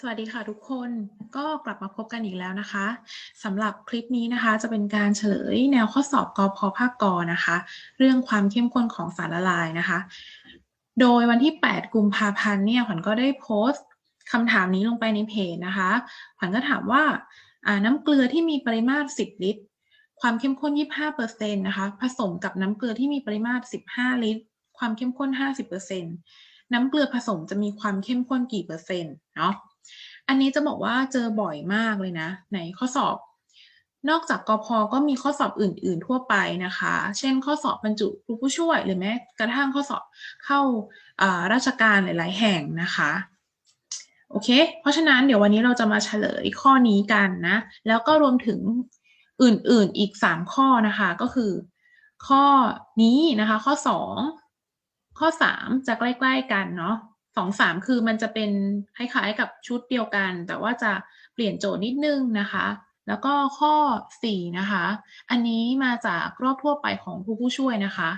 สวัสดีค่ะทุกคนก็กลับมาพบกันอีกแล้วนะคะสำหรับคลิปนี้นะคะจะเป็นการเฉลยแนวข้อสอบกพภาคกนะคะ เรื่องความเข้มข้นของสารละลายนะคะ โดยวันที่ 8 กุมภาพันธ์เนี่ยขวัญก็ได้โพสต์คำถามนี้ลงไปในเพจนะคะขวัญก็ถามว่าน้ำเกลือที่มีปริมาตร 10 ลิตร ความเข้มข้น 25%นะคะผสมกับน้ำเกลือที่มีปริมาตร 15 ลิตร ความเข้มข้น 50%น้ำเกลือผสมจะมีความเข้มข้นกี่เปอร์เซ็นต์เนาะ อันนี้จะบอกว่าเจอบ่อยมากเลยนะ ในข้อสอบ นอกจากกพก็มีข้อสอบอื่น ๆ ทั่วไปนะคะ เช่น ข้อสอบบรรจุครูผู้ช่วย หรือแม้กระทั่งข้อสอบเข้าราชการหลาย ๆ แห่งนะคะโอเค เพราะฉะนั้นเดี๋ยววันนี้เราจะมาเฉลยข้อนี้กันนะ แล้วก็รวมถึงอื่นๆอีก 3 ข้อนะคะ ก็คือ ข้อนี้นะคะ ข้อ 2 ข้อ 3 จะใกล้ ๆ กันเนาะ สองสามคือมันจะเป็นคล้ายๆกับชุดเดียวกัน แต่ว่าจะเปลี่ยนโจทย์นิดนึงนะคะ แล้วก็ข้อสี่นะคะ อันนี้มาจากรอบทั่วไปของผู้ผู้ช่วยนะคะ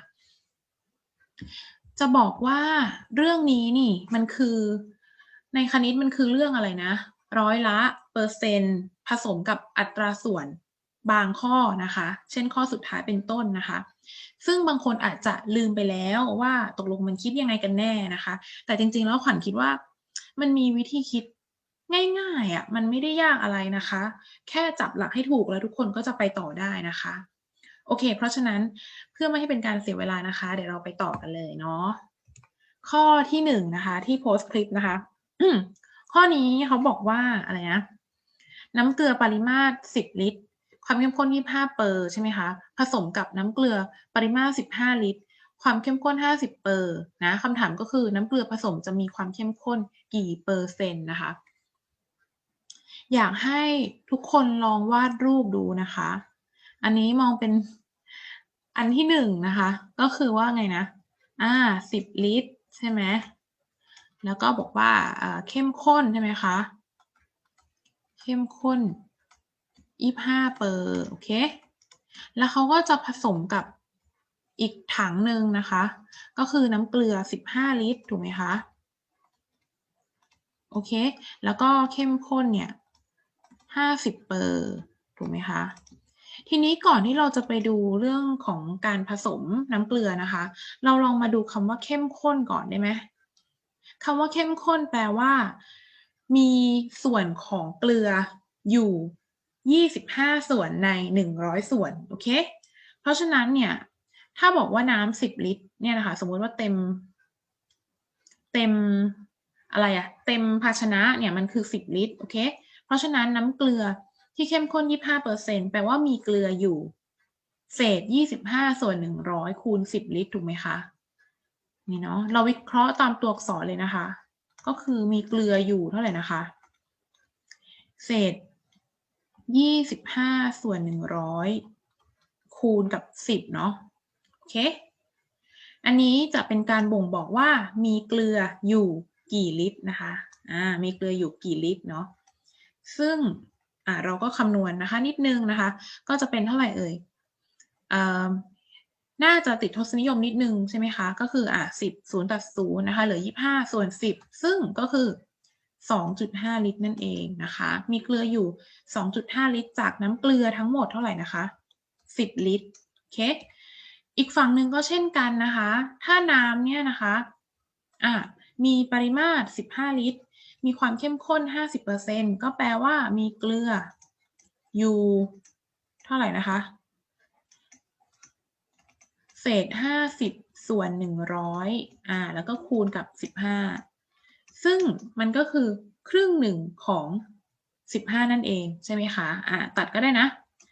จะบอกว่าเรื่องนี้นี่มันคือในคณิตมันคือเรื่องอะไรนะ ร้อยละเปอร์เซ็นต์ผสมกับอัตราส่วนบางข้อนะคะ เช่นข้อสุดท้ายเป็นต้นนะคะ ซึ่งบางคนอาจจะลืมไปแล้วว่าตกลงมันคิดยังไงกันแน่นะคะ แต่จริงๆแล้วขวัญคิดว่ามันมีวิธีคิดง่ายๆอะมันไม่ได้ยากอะไรนะคะ แค่จับหลักให้ถูกแล้วทุกคนก็จะไปต่อได้นะคะ โอเค เพราะฉะนั้นเพื่อไม่ให้เป็นการเสียเวลานะคะ เดี๋ยวเราไปต่อกันเลยเนาะข้อที่หนึ่งนะคะ ที่โพสต์คลิปนะคะข้อนี้เขาบอกว่าอะไรนะน้ำเกลือปริมาตร 10 ลิตร ความเข้มข้น 25 เปอร์ใช่ไหมคะ ผสมกับน้ำเกลือปริมาตร 15 ลิตร ความเข้มข้น 50 เปอร์นะคำถามก็คือน้ำเกลือผสมจะมีความเข้มข้นกี่เปอร์เซ็นต์นะคะ อยากให้ทุกคนลองวาดรูปดูนะคะ อันนี้มองเป็นอันที่หนึ่งนะคะ ก็คือว่าไงนะ อ่าสิบลิตร ใช่ไหมแล้วก็บอกว่าเข้มข้นใช่ไหมคะ เข้มข้น ยี่ห้าเปอร์โอเค แล้วเขาก็จะผสมกับอีกถังหนึ่งนะคะ ก็คือน้ำเกลือสิบห้าลิตร ถูกไหมคะ โอเค แล้วก็เข้มข้นเนี่ยห้าสิบเปอร์ถูกไหมคะ ทีนี้ก่อนที่เราจะไปดูเรื่องของการผสมน้ำเกลือนะคะ เราลองมาดูคำว่าเข้มข้นก่อนได้ไหมคำว่าเข้มข้นแปลว่า มีส่วนของเกลืออยู่ 25 ส่วนใน 100 ส่วนโอเค เพราะฉะนั้นเนี่ยถ้าบอกว่าน้ำ10 ลิตรเนี่ยนะคะสมมติว่าเต็ม เต็มอะไรอะเต็มภาชนะเนี่ยมันคือ 10 ลิตรโอเคเพราะฉะนั้นน้ำเกลือที่เข้มข้น 25%แปลว่ามีเกลืออยู่ เศษ 25 ส่วน 100 คูณ 10 ลิตรถูกไหมคะนี่เนาะเราวิเคราะห์ตามตัวอักษรเลยนะคะ ก็คือมีเกลืออยู่เท่าไหร่นะคะ เศษ ยี่สิบห้าส่วนหนึ่งร้อยคูณกับสิบเนาะโอเค อันนี้จะเป็นการบ่งบอกว่ามีเกลืออยู่กี่ลิตรนะคะอ่ามีเกลืออยู่กี่ลิตรเนาะซึ่งอ่าเราก็คำนวณนนะคะ นิดนึงนะคะ ก็จะเป็นเท่าไหร่เอ่ยอ่าน่าจะติดทศนิยมนิดนึงใช่ไหมคะ ก็คืออะสิบศูนย์ตัดศูนย์นะคะเหลือยี่ห้าส่วนสิบซึ่งก็คือ 2.5 ลิตรนั่นเองนะคะ มีเกลืออยู่ 2.5 ลิตร จากน้ำเกลือทั้งหมดเท่าไหร่นะคะ 10 ลิตรโอเคอีกฝั่งหนึ่งก็เช่นกันนะคะ ถ้าน้ำเนี่ยนะคะอะมีปริมาตร 15 ลิตร มีความเข้มข้น 50%ก็แปลว่ามีเกลืออยู่เท่าไหร่นะคะ เศษ 50 ส่วน 100อ่าแล้วก็คูณกับ 15 ซึ่งมันก็คือครึ่งหนึ่งของ 15 นั่นเองใช่ไหมคะอ่าตัดก็ได้นะ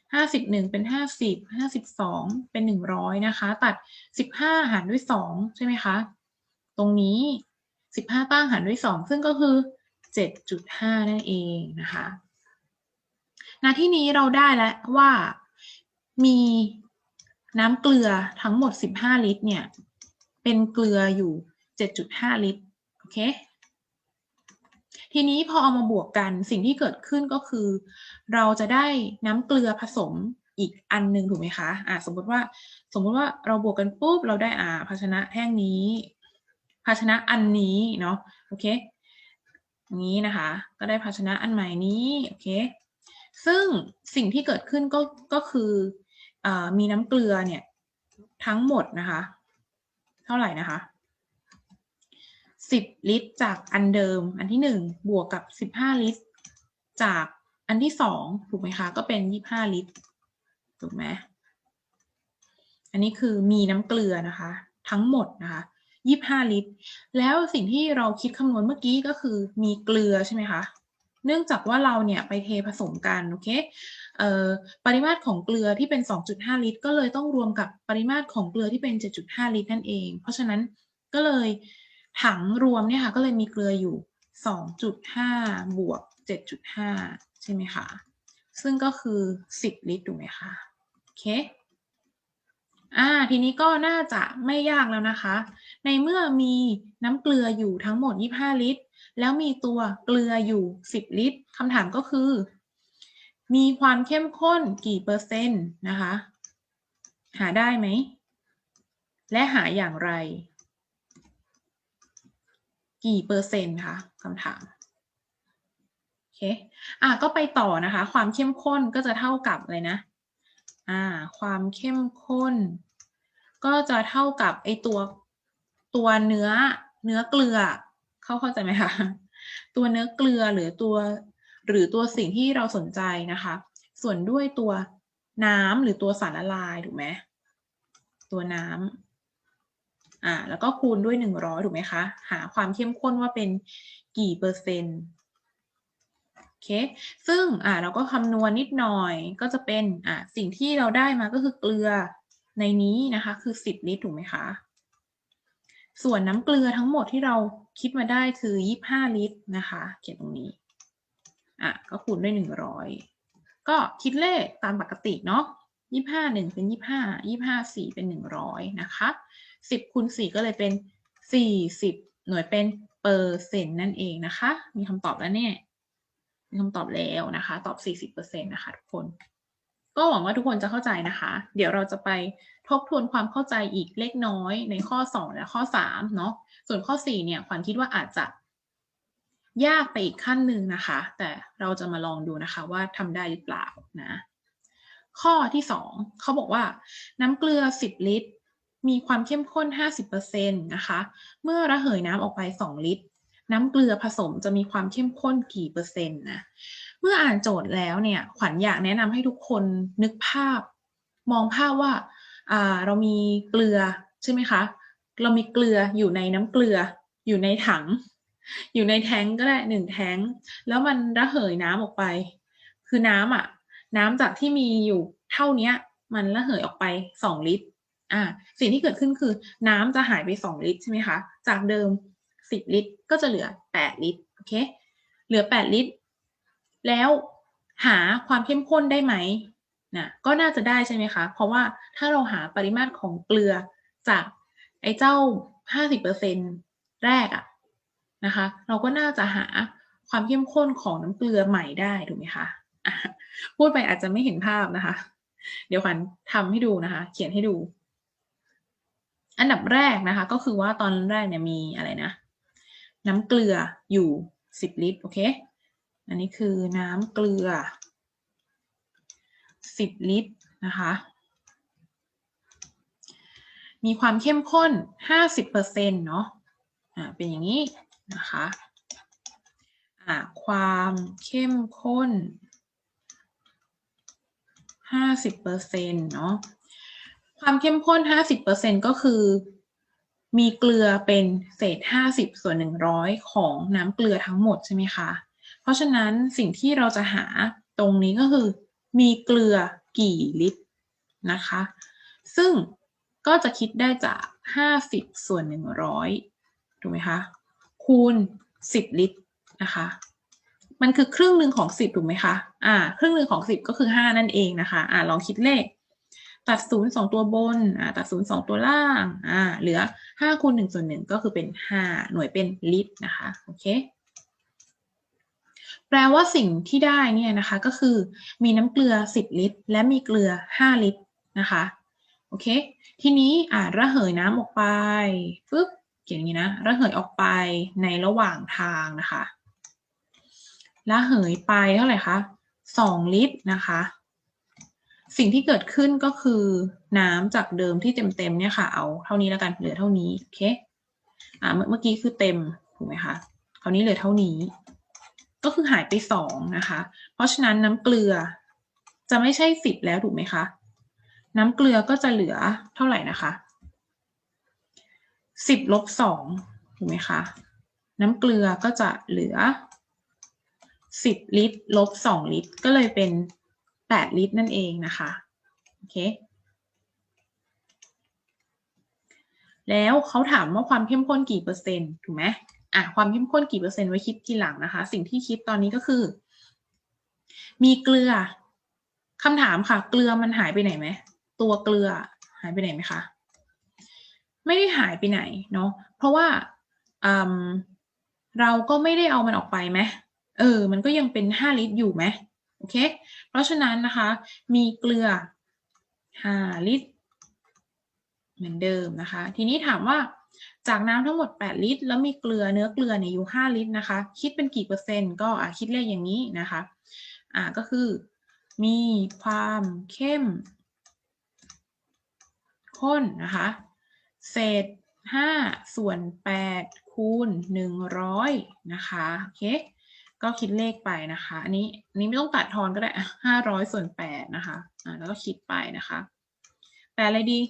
51 เป็น 50 52 เป็น 100 นะคะ ตัด 15 หารด้วย 2 ใช่ไหมคะ ตรงนี้ 15 ตั้งหารด้วย 2 ซึ่งก็คือ 7.5 นั่นเองนะคะณที่นี้เราได้แล้วว่ามีน้ำเกลือทั้งหมด 15 ลิตรเนี่ย เป็นเกลืออยู่ 7.5 ลิตร โอเค ทีนี้พอเอามาบวกกันสิ่งที่เกิดขึ้นก็คือ เราจะได้น้ำเกลือผสมอีกอันหนึ่งถูกไหมคะอ่าสมมติว่าสมมติว่าเราบวกกันปุ๊บเราได้อ่าภาชนะแท่งนี้ ภาชนะอันนี้เนาะโอเคอย่างนี้นะคะ ก็ได้ภาชนะอันใหม่นี้โอเคซึ่งสิ่งที่เกิดขึ้นก็ก็คืออมีน้ำเกลือเนี่ยทั้งหมดนะคะ เท่าไหร่นะคะ สิบลิตรจากอันเดิม อันที่หนึ่งบวกกับสิบห้าลิตร จากอันที่สองถูกไหมคะ ก็เป็นยี่ห้าลิตรถูกไหมอันนี้คือมีน้ำเกลือนะคะ ทั้งหมดนะคะยี่ห้าลิตร แล้วสิ่งที่เราคิดคำนวณเมื่อกี้ก็คือมีเกลือใช่ไหมคะเนื่องจากว่าเราเนี่ยไปเทผสมกันโอเคเอ่อปริมาตรของเกลือที่เป็น 2.5 ลิตร ก็เลยต้องรวมกับปริมาตรของเกลือที่เป็น 7.5 ลิตรนั่นเอง เพราะฉะนั้นก็เลย ถังรวมเนี่ยค่ะก็เลยมีเกลืออยู่ 2.5 บวก 7.5 ใช่ไหมคะ ซึ่งก็คือ 10 ลิตรถูกไหมคะ โอเค อ่า ทีนี้ก็น่าจะไม่ยากแล้วนะคะ ในเมื่อมีน้ำเกลืออยู่ทั้งหมด 25 ลิตร แล้วมีตัวเกลืออยู่ 10 ลิตรคำถามก็คือ มีความเข้มข้นกี่เปอร์เซ็นต์นะคะ หาได้ไหม และหาอย่างไร กี่เปอร์เซ็นต์คะคำถามโอเคอะก็ไปต่อนะคะ ความเข้มข้นก็จะเท่ากับอะไรนะอ่าความเข้มข้น ก็จะเท่ากับไอตัวตัวเนื้อเนื้อเกลือเข้าเข้าใจไหมคะตัวเนื้อเกลือหรือตัวหรือตัวสิ่งที่เราสนใจนะคะ ส่วนด้วยตัวน้ำหรือตัวสารละลายถูกไหมตัวน้ำ อ่าแล้วก็คูณด้วยหนึ่งร้อยถูกไหมคะ หาความเข้มข้นว่าเป็นกี่เปอร์เซ็นต์โอเค ซึ่งอ่าเราก็คำนวณนิดหน่อยก็จะเป็นอ่าสิ่งที่เราได้มาก็คือเกลือในนี้นะคะ คือสิบลิตรถูกไหมคะ ส่วนน้ำเกลือทั้งหมดที่เราคิดมาได้คือยี่ห้าลิตรนะคะ เขียนตรงนี้อะก็คูณด้วยหนึ่งร้อยก็คิดเลขตามปกติเนาะยี่ห้าหนึ่งเป็นยี่ห้ายี่ห้าสี่เป็นหนึ่งร้อยนะคะ สิบคูณสี่ก็เลยเป็นสี่สิบหน่วยเป็นเปอร์เซ็นต์นั่นเองนะคะ มีคำตอบแล้วเนี่ย มีคำตอบแล้วนะคะ ตอบสี่สิบเปอร์เซ็นต์นะคะทุกคน ก็หวังว่าทุกคนจะเข้าใจนะคะ เดี๋ยวเราจะไปทบทวนความเข้าใจอีกเล็กน้อยในข้อ 2 และข้อ 3 เนาะ ส่วนข้อ 4 เนี่ยขวัญคิดว่าอาจจะยากไปอีกขั้นหนึ่งนะคะ แต่เราจะมาลองดูนะคะว่าทำได้หรือเปล่านะ ข้อที่ 2เขาบอกว่าน้ำเกลือ 10 ลิตร มีความเข้มข้น 50%นะคะ เมื่อระเหยน้ำออกไป 2 ลิตร น้ำเกลือผสมจะมีความเข้มข้นกี่เปอร์เซ็นต์นะ เมื่ออ่านโจทย์แล้วเนี่ย ขวัญอยากแนะนำให้ทุกคนนึกภาพ มองภาพว่าอ่าเรามีเกลือใช่ไหมคะ เรามีเกลืออยู่ในน้ำเกลือ อยู่ในถัง อยู่ในแท้งก็ได้หนึ่งแท้ง แล้วมันระเหยน้ำออกไป คือน้ำอะ น้ำจากที่มีอยู่เท่านี้มันระเหยออกไปสองลิตร อ่าสิ่งที่เกิดขึ้นคือน้ำจะหายไปสองลิตรใช่ไหมคะ จากเดิมสิบลิตร ก็จะเหลือแปดลิตรโอเคเหลือแปดลิตร แล้วหาความเข้มข้นได้ไหมนะก็น่าจะได้ใช่ไหมคะ เพราะว่าถ้าเราหาปริมาตรของเกลือจากไอ้เจ้า 50%แรกอะนะคะ เราก็น่าจะหาความเข้มข้นของน้ำเกลือใหม่ได้ถูกไหมคะะพูดไปอาจจะไม่เห็นภาพนะคะ เดี๋ยวขวัญทำให้ดูนะคะ เขียนให้ดู อันดับแรกนะคะ ก็คือว่าตอนแรกเนี่ยมีอะไรนะ น้ำเกลืออยู่10ลิตรโอเค อันนี้คือน้ำเกลือ10ลิตรนะคะ มีความเข้มข้น50%เนาะะเป็นอย่างนี้นะคะะความเข้มข้น50%เนาะ ความเข้มข้น 50%ก็คือ มีเกลือเป็นเศษ 50 ส่วน 100 ของน้ำเกลือทั้งหมดใช่ไหมคะ เพราะฉะนั้นสิ่งที่เราจะหาตรงนี้ก็คือ มีเกลือกี่ลิตรนะคะ ซึ่งก็จะคิดได้จาก 50 ส่วน 100 ถูกไหมคะ คูณ 10 ลิตรนะคะ มันคือครึ่งหนึ่งของ 10 ถูกไหมคะ อ่า ครึ่งหนึ่งของ 10 ก็คือ 5 นั่นเองนะคะ อ่าลองคิดเลข ตัด0 2ตัวบนอ่าตัด0 2ตัวล่างอ่าเหลือ5คูณ1ส่วน1ก็คือเป็น5หน่วยเป็นลิตรนะคะโอเคแปลว่าสิ่งที่ได้เนี่ยนะคะก็คือมีน้ำเกลือ 10 ลิตร และมีเกลือ 5 ลิตรนะคะโอเค ทีนี้อ่าระเหยน้ำออกไปปึ๊บเขียนอย่างนี้นะระเหยออกไปในระหว่างทางนะคะละเหยไปเท่าไหร่คะสองลิตรนะคะ สิ่งที่เกิดขึ้นก็คือน้ำจากเดิมที่เต็มๆเนี่ยค่ะ เอาเท่านี้แล้วกันเหลือเท่านี้โอเคอ่าเมื่อเมื่อกี้คือเต็มถูกไหมคะคราวนี้เหลือเท่านี้ ก็คือหายไปสองนะคะ เพราะฉะนั้นน้ำเกลือจะไม่ใช่สิบแล้วถูกไหมคะ น้ำเกลือก็จะเหลือเท่าไหร่นะคะสิบลบสองถูกไหมคะน้ำเกลือก็จะเหลือสิบลิตรลบสองลิตร ก็เลยเป็น แปดลิตรนั่นเองนะคะโอเคแล้วเขาถามว่าความเข้มข้นกี่เปอร์เซ็นต์ถูกไหมอะความเข้มข้นกี่เปอร์เซ็นต์ไว้คิดทีหลังนะคะ สิ่งที่คิดตอนนี้ก็คือ มีเกลือคำถามค่ะ เกลือมันหายไปไหนไหมตัวเกลือหายไปไหนไหมคะไม่ได้หายไปไหนเนาะเพราะว่าเราก็ไม่ได้เอามันออกไปไหมเออ มันก็ยังเป็นห้าลิตรอยู่ไหม โอเค เพราะฉะนั้นนะคะ มีเกลือห้าลิตร เหมือนเดิมนะคะ ทีนี้ถามว่าจากน้ำทั้งหมด 8 ลิตร แล้วมีเกลือเนื้อเกลือเนี่ยอยู่ 5 ลิตรนะคะ คิดเป็นกี่เปอร์เซ็นต์ก็อะคิดเลขอย่างนี้นะคะอ่าก็คือมีความเข้ม ข้นนะคะ เศษ 5 ส่วน 8 คูณ 100 นะคะ โอเค ก็คิดเลขไปนะคะ อันนี้อันนี้ไม่ต้องตัดทอนก็ได้500ส่วน8นะคะอ่าแล้วก็คิดไปนะคะแปดอะไรดี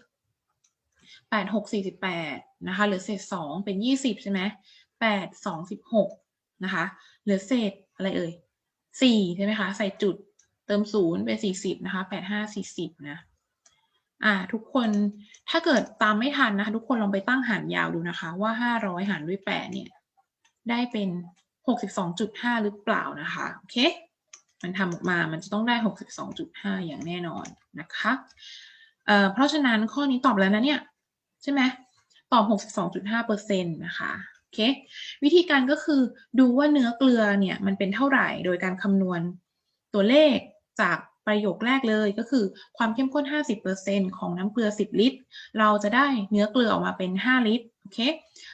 แปดหกสี่สิบแปดนะคะเหลือเศษสองเป็นยี่สิบใช่ไหมแปดสองสิบหกนะคะเหลือเศษอะไรเอ่ยสี่ใช่ไหมคะใส่จุดเติมศูนย์เป็นสี่สิบนะคะแปดห้าสี่สิบนะอ่าทุกคนถ้าเกิดตามไม่ทันนะคะ ทุกคนลองไปตั้งหารยาวดูนะคะ ว่าห้าร้อยหารด้วยแปดเนี่ย ได้เป็น หกสิบสองจุดห้าหรือเปล่านะคะโอเคมันทำออกมามันจะต้องได้หกสิบสอย่างแน่นอนนะคะเเพราะฉะนั้นข้อนี้ตอบแล้วนะเนี่ย ใช่ไหมตอบ 62.5%นะคะโอเควิธีการก็คือดูว่าเนื้อเกลือเนี่ยมันเป็นเท่าไหร่โดยการคำนวณตัวเลขจากประโยคแรกเลยก็คือความเข้มข้น 50%ของน้ำเกลือ 10 ลิตร เราจะได้เนื้อเกลือออกมาเป็น 5 ลิตร โอเค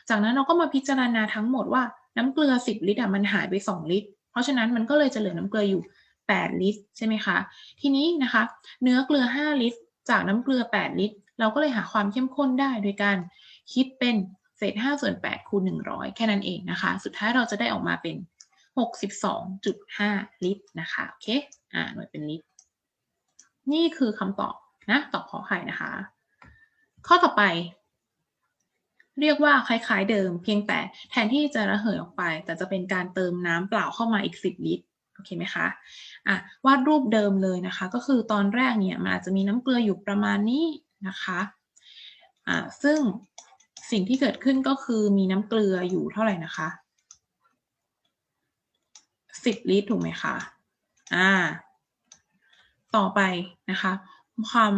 จากนั้นเราก็มาพิจารณาทั้งหมดว่า น้ำเกลือ 10 ลิตรอะมันหายไป 2 ลิตร เพราะฉะนั้นมันก็เลยจะเหลือน้ำเกลืออยู่ 8 ลิตรใช่ไหมคะ ทีนี้นะคะ เนื้อเกลือ 5 ลิตร จากน้ำเกลือ 8 ลิตร เราก็เลยหาความเข้มข้นได้โดยการคิดเป็นเศษ5ส่วน8คูณ100 แค่นั้นเองนะคะ สุดท้ายเราจะได้ออกมาเป็น 62.5 ลิตรนะคะ โอเค อ่า หน่วยเป็นลิตร นี่คือคำตอบนะ ตอบขอไข่นะคะ ข้อต่อไป เรียกว่าคล้ายๆเดิม เพียงแต่แทนที่จะระเหยออกไป แต่จะเป็นการเติมน้ำเปล่าเข้ามาอีก 10 ลิตรโอเคไหมคะอะวาดรูปเดิมเลยนะคะ ก็คือตอนแรกเนี่ยมันอาจจะมีน้ำเกลืออยู่ประมาณนี้นะคะอ่าซึ่งสิ่งที่เกิดขึ้นก็คือมีน้ำเกลืออยู่เท่าไหร่นะคะสิบลิตรถูกไหมคะอ่าต่อไปนะคะ ความ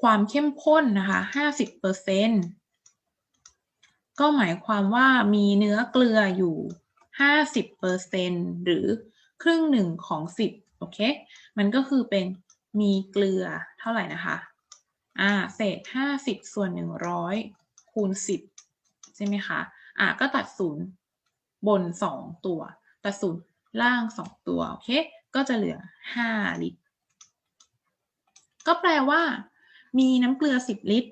ความเข้มข้นนะคะห้าสิบเปอร์เซ็นต์ ก็หมายความว่ามีเนื้อเกลืออยู่ห้าสิบเปอร์เซ็นหรือครึ่งหนึ่งของสิบโอเค มันก็คือเป็นมีเกลือเท่าไหร่นะคะ อ่า เศษห้าสิบส่วนหนึ่งร้อยคูณสิบใช่ไหมคะ อ่าก็ตัดศูนย์บนสองตัว ตัดศูนย์ล่างสองตัว โอเค ก็จะเหลือห้าลิตร ก็แปลว่า มีน้ำเกลือสิบลิตร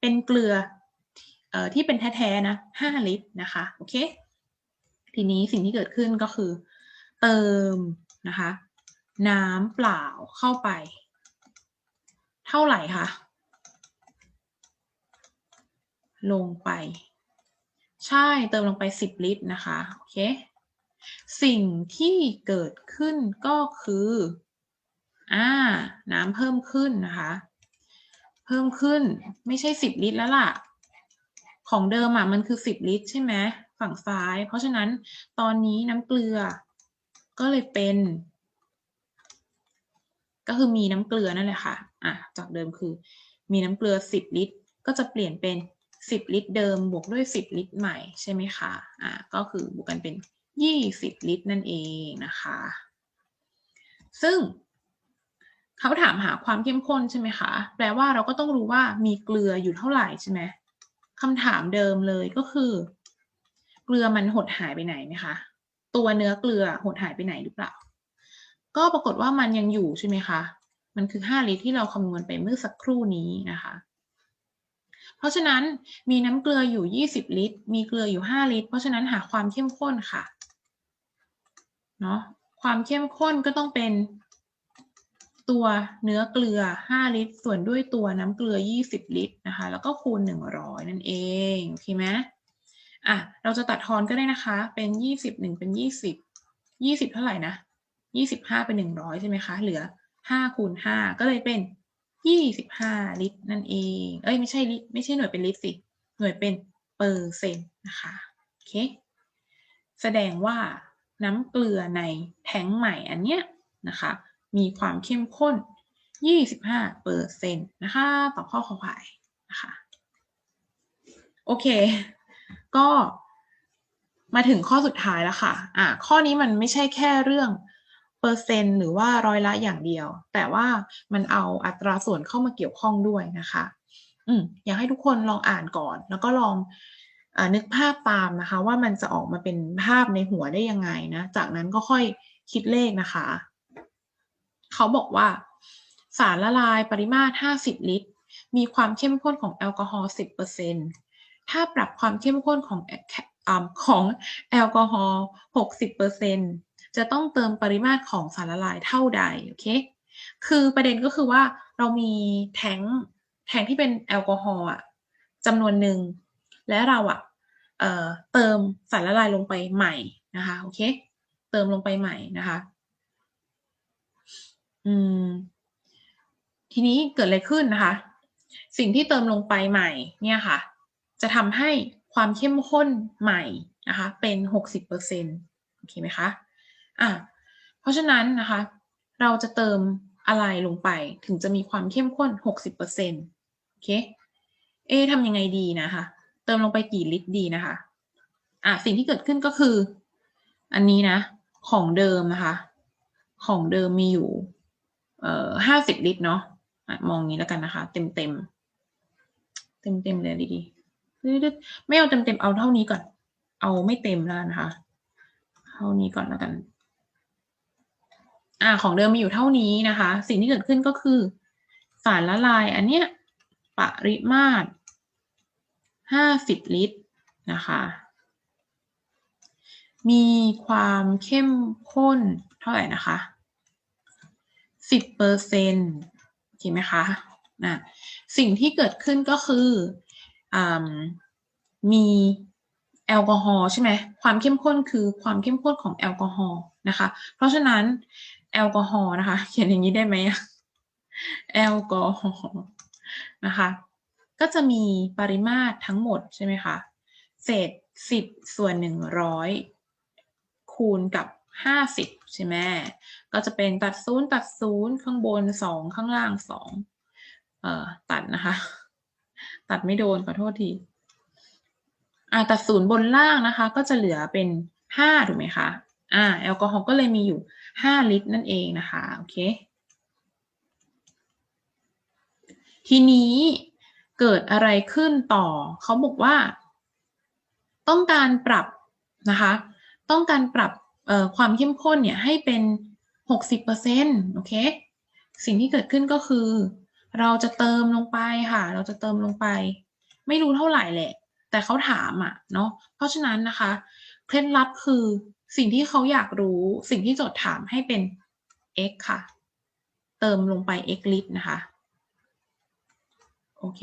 เป็นเกลือ ที่เป็นแท้ๆนะห้าลิตรนะคะโอเคทีนี้สิ่งที่เกิดขึ้นก็คือ เติมนะคะน้ำเปล่าเข้าไป เท่าไหร่คะลงไป ใช่เติมลงไป 10 ลิตรนะคะโอเคสิ่งที่เกิดขึ้นก็คืออ่าน้ำเพิ่มขึ้นนะคะ เพิ่มขึ้นไม่ใช่ 10 ลิตรแล้วล่ะ ของเดิมอะมันคือ 10 ลิตร ใช่ไหมฝั่งซ้าย เพราะฉะนั้นตอนนี้น้ำเกลือ ก็เลยเป็น ก็คือมีน้ำเกลือนั่นแหละค่ะอะจากเดิมคือ มีน้ำเกลือ 10 ลิตร ก็จะเปลี่ยนเป็น 10 ลิตร เดิมบวกด้วย 10 ลิตร ใหม่ใช่ไหมคะอ่าก็คือบวกกันเป็น 20 ลิตร นั่นเองนะคะ ซึ่งเขาถามหาความเข้มข้นใช่ไหมคะ แปลว่าเราก็ต้องรู้ว่ามีเกลืออยู่เท่าไหร่ใช่ไหม คำถามเดิมเลยก็คือ เกลือมันหดหายไปไหนไหมคะ ตัวเนื้อเกลือหดหายไปไหนหรือเปล่า ก็ปรากฏว่ามันยังอยู่ใช่ไหมคะ มันคือ 5 ลิตรที่เราคำนวณไปเมื่อสักครู่นี้นะคะ เพราะฉะนั้นมีน้ำเกลืออยู่ 20 ลิตร มีเกลืออยู่ 5 ลิตร เพราะฉะนั้นหาความเข้มข้นค่ะ เนาะความเข้มข้นก็ต้องเป็น ตัวเนื้อเกลือ 5 ลิตร ส่วนด้วยตัวน้ำเกลือ 20 ลิตรนะคะ แล้วก็คูณ 100 นั่นเองโอเคไหมอะเราจะตัดทอนก็ได้นะคะ เป็น 20 1 เป็น 20 20 เท่าไหร่นะ 25 เป็น 100 ใช่ไหมคะ เหลือ 5 คูณ 5 ก็เลยเป็น 25 ลิตรนั่นเอง เอ้ยไม่ใช่ลิตรไม่ใช่หน่วยเป็นลิตรสิ หน่วยเป็นเปอร์เซ็นต์นะคะโอเคแสดงว่าน้ำเกลือในแทงใหม่อันเนี้ยนะคะ มีความเข้มข้น 25เปอร์เซ็นต์นะคะต่อข้อขอควายนะคะโอเค ก็มาถึงข้อสุดท้ายแล้วค่ะ อะ ข้อนี้มันไม่ใช่แค่เรื่องเปอร์เซ็นต์หรือว่าร้อยละอย่างเดียว แต่ว่ามันเอาอัตราส่วนเข้ามาเกี่ยวข้องด้วยนะคะ อืมอยากให้ทุกคนลองอ่านก่อน แล้วก็ลองอนึกภาพตามนะคะ ว่ามันจะออกมาเป็นภาพในหัวได้ยังไงนะ จากนั้นก็ค่อยคิดเลขนะคะ เขาบอกว่า สารละลายปริมาตร 50 ลิตร มีความเข้มข้นของแอลกอฮอล์ 10%ถ้าปรับความเข้มข้นของของแอลกอฮอล์ 60%จะต้องเติมปริมาตรของสารละลายเท่าใด โอเค คือประเด็นก็คือว่าเรามีแทงแทงที่เป็นแอลกอฮอล์อะจำนวนหนึ่ง และเราอะเอเติมสารละลายลงไปใหม่นะคะ โอเค เติมลงไปใหม่นะคะ อืม ทีนี้เกิดอะไรขึ้นนะคะ สิ่งที่เติมลงไปใหม่ เนี่ยค่ะ จะทำให้ความเข้มข้นใหม่นะคะ เป็น 60%โอเคไหมคะอะเพราะฉะนั้นนะคะ เราจะเติมอะไรลงไปถึงจะมีความเข้มข้น 60%โอเค เอ๊ทำยังไงดีนะคะ เติมลงไปกี่ลิตรดีนะคะอะสิ่งที่เกิดขึ้นก็คือ อันนี้นะ ของเดิมนะคะ ของเดิมมีอยู่ เอ่อห้าสิบลิตรเนาะมองงี้แล้วกันนะคะ เต็มเต็มเต็มเต็มเลยดีๆไม่เอาเต็มเต็มเอาเท่านี้ก่อน เอาไม่เต็มแล้วนะคะ เท่านี้ก่อนแล้วกัน อ่า ของเดิมมีอยู่เท่านี้นะคะ สิ่งที่เกิดขึ้นก็คือ สารละลายอันเนี้ยปริมาตรห้าสิบลิตรนะคะ มีความเข้มข้นเท่าไหร่นะคะ สิบเปอร์เซ็นต์โอเคไหมคะนะสิ่งที่เกิดขึ้นก็คืออมีแอลกอฮอล์ใช่ไหมความเข้มข้นคือความเข้มข้นของแอลกอฮอล์นะคะ เพราะฉะนั้นแอลกอฮอล์นะคะ เขียนอย่างนี้ได้ไหมแอลกอฮอล์นะคะ ก็จะมีปริมาตรทั้งหมดใช่ไหมคะเศษสิบส่วนหนึ่งร้อยคูณกับ ห้าสิบใช่ไหมก็จะเป็นตัดศูนย์ตัดศูนย์ข้างบนสองข้างล่างสองเอ่อตัดนะคะ ตัดไม่โดนขอโทษทีอ่าตัดศูนย์บนล่างนะคะ ก็จะเหลือเป็นห้าถูกไหมคะอ่าแอลกอฮอล์ก็เลยมีอยู่ห้าลิตรนั่นเองนะคะโอเคทีนี้เกิดอะไรขึ้นต่อ เขาบอกว่า ต้องการปรับนะคะ ต้องการปรับ ความเข้มข้นเนี่ยให้เป็น 60%โอเค สิ่งที่เกิดขึ้นก็คือ เราจะเติมลงไปค่ะ เราจะเติมลงไป ไม่รู้เท่าไหร่แหละ แต่เขาถามอะเนาะ เพราะฉะนั้นนะคะ เคล็ดลับคือสิ่งที่เขาอยากรู้สิ่งที่โจทย์ถามให้เป็น x ค่ะ เติมลงไป x ลิตรนะคะ โอเค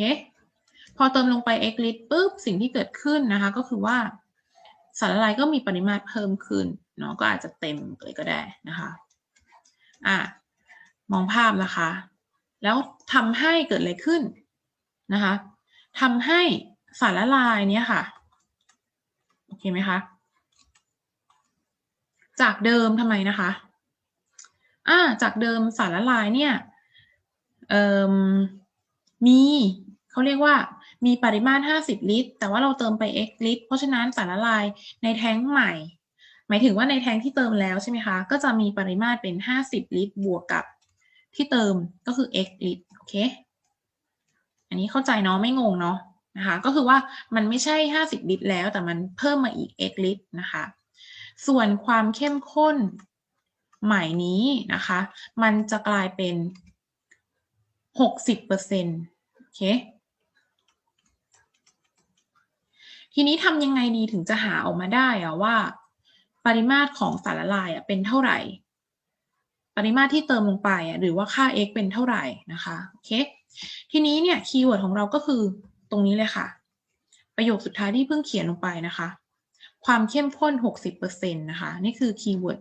พอเติมลงไป x ลิตรปุ๊บ สิ่งที่เกิดขึ้นนะคะ ก็คือว่าสารละลายก็มีปริมาตรเพิ่มขึ้น เนาะก็อาจจะเต็มเลยก็ได้นะคะอะมองภาพนะคะ แล้วทำให้เกิดอะไรขึ้นนะคะทำให้สารละลายเนี้ยค่ะโอเคไหมคะจากเดิมทำไมนะคะอ่าจากเดิมสารละลายเนี่ยเอ่อมีเขาเรียกว่ามีปริมาตร 50 ลิตร แต่ว่าเราเติมไป x ลิตร เพราะฉะนั้นสารละลายในแท้งใหม่ หมายถึงว่าในแทงที่เติมแล้วใช่ไหมคะ ก็จะมีปริมาตรเป็น 50 ลิตร บวกกับที่เติมก็คือ x ลิตร โอเค อันนี้เข้าใจเนาะ ไม่งงเนาะนะคะ ก็คือว่ามันไม่ใช่ 50 ลิตรแล้ว แต่มันเพิ่มมาอีก x ลิตรนะคะ ส่วนความเข้มข้นใหม่นี้นะคะ มันจะกลายเป็น 60%โอเคทีนี้ทำยังไงดีถึงจะหาออกมาได้อะว่า ปริมาตรของสารละลายอะเป็นเท่าไหร่ ปริมาตรที่เติมลงไปอะหรือว่าค่า x เป็นเท่าไหร่นะคะโอเคทีนี้เนี่ยคีย์เวิร์ดของเราก็คือตรงนี้เลยค่ะ ประโยคสุดท้ายที่เพิ่งเขียนลงไปนะคะ ความเข้มข้น 60%นะคะ นี่คือคีย์เวิร์ด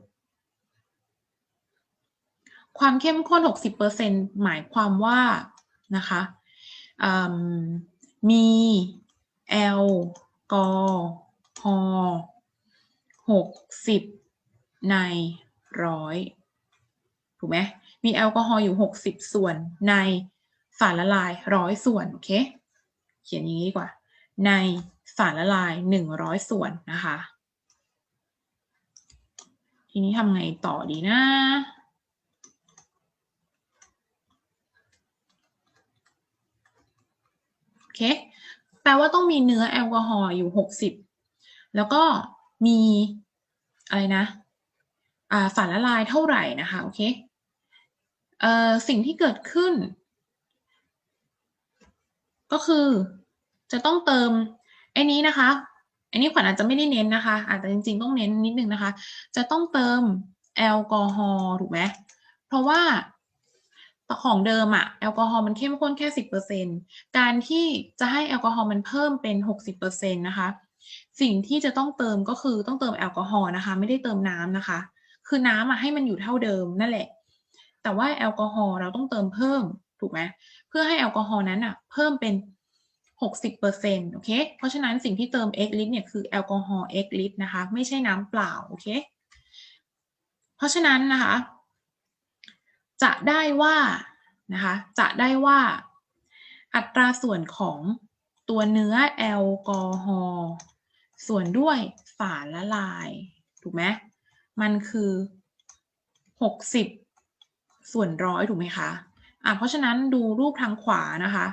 ความเข้มข้น 60%หมายความว่านะคะมีแอลกอฮอล์ 60ในร้อยถูกไหมมีแอลกอฮอล์อยู่ 60 ส่วนในสารละลายร้อยส่วน โอเค เขียนอย่างนี้ดีกว่า ในสารละลาย 100 ส่วนนะคะ ทีนี้ทำไงต่อดีนะโอเคแปลว่าต้องมีเนื้อแอลกอฮอล์อยู่ 60 แล้วก็ มีอะไรนะอ่าสารละลายเท่าไหร่นะคะโอเคเอ่อสิ่งที่เกิดขึ้น ก็คือจะต้องเติมไอ้นี้นะคะอันนี้ขวัญอาจจะไม่ได้เน้นนะคะ อาจจะจริงๆต้องเน้นนิดนึงนะคะ จะต้องเติมแอลกอฮอล์ถูกไหมเพราะว่าของเดิมอะแอลกอฮอล์มันเข้มข้นแค่สิบเปอร์เซ็นการที่จะให้แอลกอฮอล์มันเพิ่มเป็นหกสิบเปอร์เซ็นตนะคะ สิ่งที่จะต้องเติมก็คือต้องเติมแอลกอฮอล์นะคะ ไม่ได้เติมน้ำนะคะ คือน้ำอะให้มันอยู่เท่าเดิมนั่นแหละ แต่ว่าแอลกอฮอล์เราต้องเติมเพิ่มถูกไหมเพื่อให้แอลกอฮอล์นั้นอะเพิ่มเป็น 60%โอเค เพราะฉะนั้นสิ่งที่เติม x ลิตรเนี่ยคือแอลกอฮอล์ x ลิตรนะคะ ไม่ใช่น้ำเปล่าโอเค เพราะฉะนั้นนะคะ จะได้ว่านะคะ จะได้ว่าอัตราส่วนของตัวเนื้อแอลกอฮอล์ ส่วนด้วยสารละลาย ถูกไหมมันคือ 60 ส่วนร้อยถูกไหมคะอะเพราะฉะนั้นดูรูปทางขวานะคะ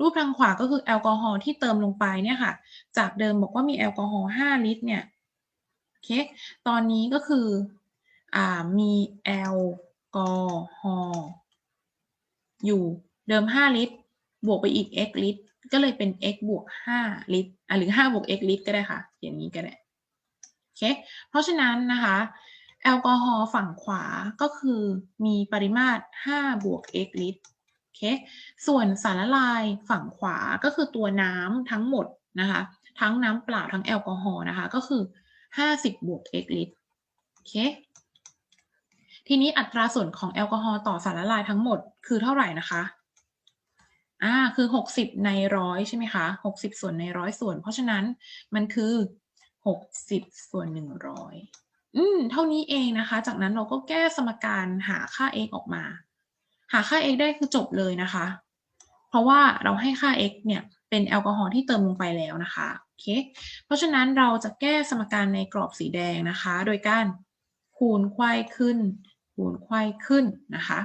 รูปทางขวาก็คือแอลกอฮอล์ที่เติมลงไปเนี่ยค่ะ จากเดิมบอกว่ามีแอลกอฮอล์5ลิตรเนี่ยโอเคตอนนี้ก็คืออ่ามีแอลกอฮอล์อยู่เดิม 5 ลิตร บวกไปอีก x ลิตร ก็เลยเป็น x บวก5ลิตรหรือ5บวก x ลิตรก็ได้ค่ะ อย่างนี้ก็ได้โอเคเพราะฉะนั้นนะคะ แอลกอฮอล์ฝั่งขวาก็คือมีปริมาตร 5 บวก x ลิตรเคส่วนสารละลายฝั่งขวาก็คือตัวน้ำทั้งหมดนะคะ ทั้งน้ำเปล่าทั้งแอลกอฮอล์นะคะ ก็คือ 50 บวก x ลิตรโอเคทีนี้อัตราส่วนของแอลกอฮอล์ต่อสารละลายทั้งหมดคือเท่าไหร่นะคะ อ่าคือ 60 ในร้อยใช่ไหมคะ 60 ส่วนในร้อยส่วน เพราะฉะนั้นมันคือ 60 ส่วน 100 อืมเท่านี้เองนะคะ จากนั้นเราก็แก้สมการหาค่า x ออกมา หาค่า x ได้คือจบเลยนะคะ เพราะว่าเราให้ค่า x เนี่ยเป็นแอลกอฮอล์ที่เติมลงไปแล้วนะคะโอเคเพราะฉะนั้นเราจะแก้สมการในกรอบสีแดงนะคะ โดยการคูณไขว้ขึ้น คูณไขว้ขึ้นนะคะ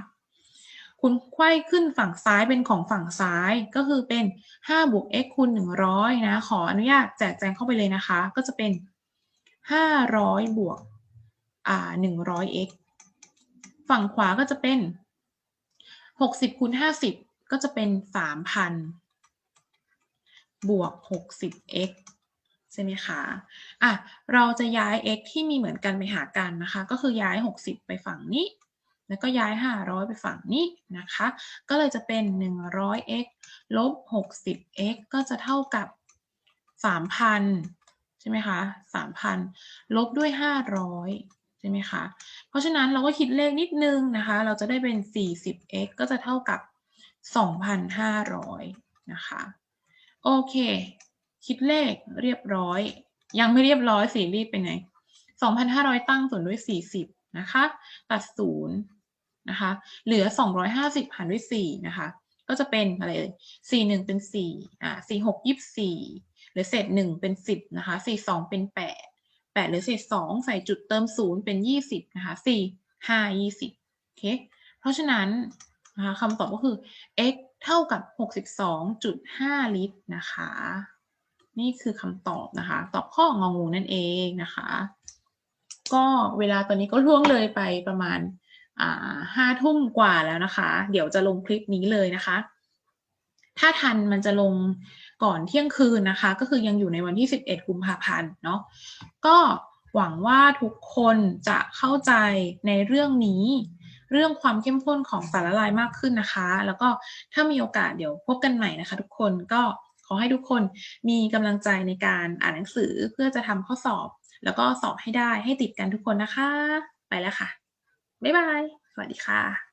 คูณไขว้ขึ้นฝั่งซ้ายเป็นของฝั่งซ้ายก็คือเป็น 5 บวก x คูณ 100 นะ ขออนุญาตแจกแจงเข้าไปเลยนะคะ ก็จะเป็น 500 บวกอ่า 100x ฝั่งขวาก็จะเป็นหกสิบคูณห้าสิบก็จะเป็นสามพันบวกหกสิบ x ใช่ไหมคะ อะ เราจะย้าย x ที่มีเหมือนกันไปหากันนะคะ ก็คือย้าย 60 ไปฝั่งนี้ แล้วก็ย้าย 500 ไปฝั่งนี้นะคะ ก็เลยจะเป็น 100x ลบ 60x ก็จะเท่ากับ 3,000 ใช่ไหมคะ 3,000 ลบด้วย 500 ใช่ไหมคะ เพราะฉะนั้นเราก็คิดเลขนิดนึงนะคะ เราจะได้เป็น 40x ก็จะเท่ากับ 2,500 นะคะ โอเค คิดเลขเรียบร้อย ยังไม่เรียบร้อยสีรีบไปไหน 2,500 ตั้งส่วนด้วย 40นะคะ ตัด0นะคะ เหลือ 250 หารด้วย 4 นะคะ ก็จะเป็นอะไรเอ่ย41 เป็น 4 อ่า 46 24 หรือเศษ 1 เป็น 10 นะคะ 42 เป็น 8 8 หรือเศษ 2 ใส่จุดเติม 0 เป็น 20 นะคะ 4 5 20 โอเค เพราะฉะนั้นนะคะคำตอบก็คือ x เท่ากับ 62.5 ลิตรนะคะ นี่คือคำตอบนะคะ ตอบข้ององูนั่นเองนะคะ ก็เวลาตอนนี้ก็ล่วงเลยไปประมาณ ห้าทุ่มกว่าแล้วนะคะ เดี๋ยวจะลงคลิปนี้เลยนะคะ ถ้าทันมันจะลงก่อนเที่ยงคืนนะคะ ก็คือยังอยู่ในวันที่ 11 กุมภาพันธ์เนาะก็หวังว่าทุกคนจะเข้าใจในเรื่องนี้ เรื่องความเข้มข้นของสารละลายมากขึ้นนะคะ แล้วก็ถ้ามีโอกาสเดี๋ยวพบกันใหม่นะคะ ทุกคนก็ขอให้ทุกคนมีกำลังใจในการอ่านหนังสือเพื่อจะทำข้อสอบ แล้วก็สอบให้ได้ให้ติดกันทุกคนนะคะ ไปแล้วค่ะ บ๊ายบาย สวัสดีค่ะ